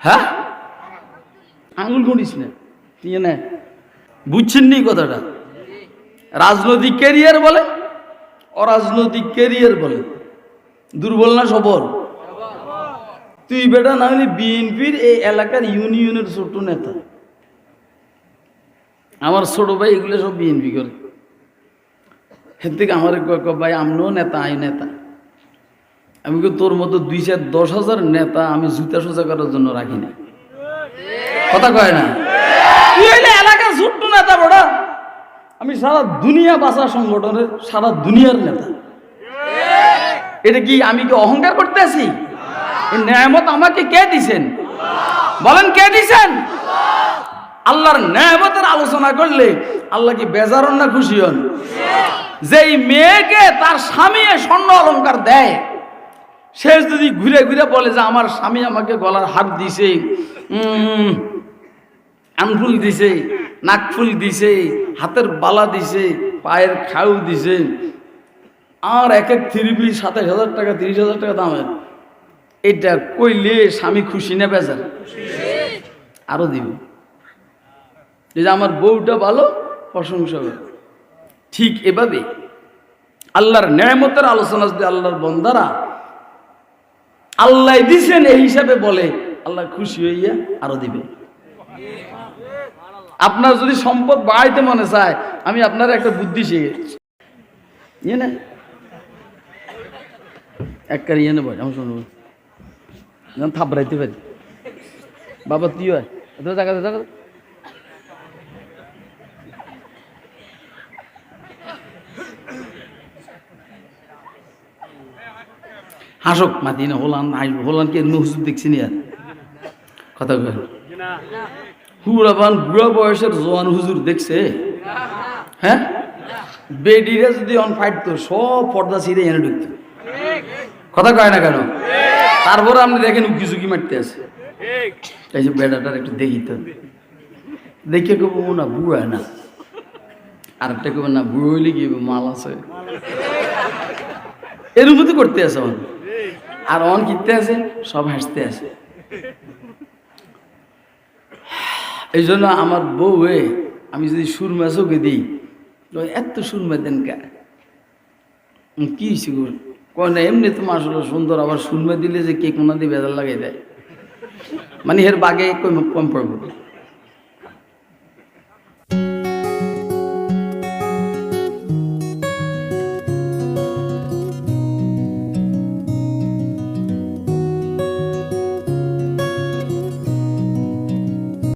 হ্যাঁ? আঙুল গুঁড়িস না তুই না বুঝছেন নি কথাটা? রাজনৈতিক ক্যারিয়ার বলে অরাজনৈতিক ক্যারিয়ার বলে। দুর্বল না সবল? তুই বেটা না হলে বিএনপির এই এলাকার ইউনিয়নের ছোট নেতা। আমার ছোট ভাই এগুলো সব বিএনপি করে। এর থেকে আমার ভাই আমরাও নেতা আই নেতা। আমি কি তোর মতো দুই চার দশ হাজার নেতা আমি জুতা সোজা করার জন্য রাখি না? কথা কয় না? তুই হইলে এলাকার ছোট্ট নেতা বড়, আমি সারা দুনিয়া বাঁচা সংগঠনের সারা দুনিয়ার নেতা। এটা কি আমি কি অহংকার করতে আছি ন্যায়ামত আমাকে কে দিছেন? বলেন কে দিছেন? আল্লাহর ন্যায়ামতের আলোচনা করলে আল্লাহ কি বেজার না খুশি হন? যেই মেয়েকে তার স্বামী স্বর্ণ অলংকার দেয় সে যদি ঘুরে ঘুরে বলে যে আমার স্বামী আমাকে গলার হাত দিছে উম, কানফুল দিছে নাকফুল দিছে হাতের বালা দিছে পায়ের খাউ দিছে আর এক এক থ্রি পিস সাতাশ হাজার টাকা তিরিশ হাজার টাকা দামের এটা কইলে স্বামী খুশি না বেজার? আরও দিব। যে আমার বউটা ভালো প্রশংসা হবে ঠিক এভাবে আল্লাহর ন্যায়মতের আলোচনা যদি আল্লাহর বন্দারা আল্লাহ দিছেন এই হিসাবে বলে, আল্লাহ খুশি হইয়া আরও দিবে। আপনার যদি সম্পদ বাড়াইতে মনে চায়, আমি আপনার একটা বুদ্ধি শিখেছি ইয়ে না? এক কারি ইয়ে নেব আমি শুনব থাপড়াইতে পারি। বাবা, তুই হয়? হাসক মাতি না হোলান হাসবো হোলান কে হুজুর দেখছি নি আর কথা কয়। হুড়াবান বুড়া বয়সের জোয়ান হুজুর দেখছে? হ্যাঁ? বেডিরা যদি অন ফাইটতো সব পর্দা ছিঁড়ে এনে ঢুকতো। কথা কয় না কেন? তারপরে আপনি দেখেন উকি ঝুঁকি মারতে আছে। এই যে বেড়াটার একটু দেখি তো। দেখে কেবো না বুড়া না। আরেকটা কেবো না বুড়ো হইলে কি মাল আছে। এর মধ্যে করতে আছে অন আর অন কিনতে আছে, সব হাসতে আছে। এই জন্য আমার বউ এ, আমি যদি সুরমা চোখে দিই এত সুরমা দেন কে? কি হয়েছে গো? কয় না, এমনি তো আসলে সুন্দর, আবার সুরমা দিলে যে কে কোনা দিয়ে বেজার লাগাই দেয়। মানে এর বাগে কম পড়ব।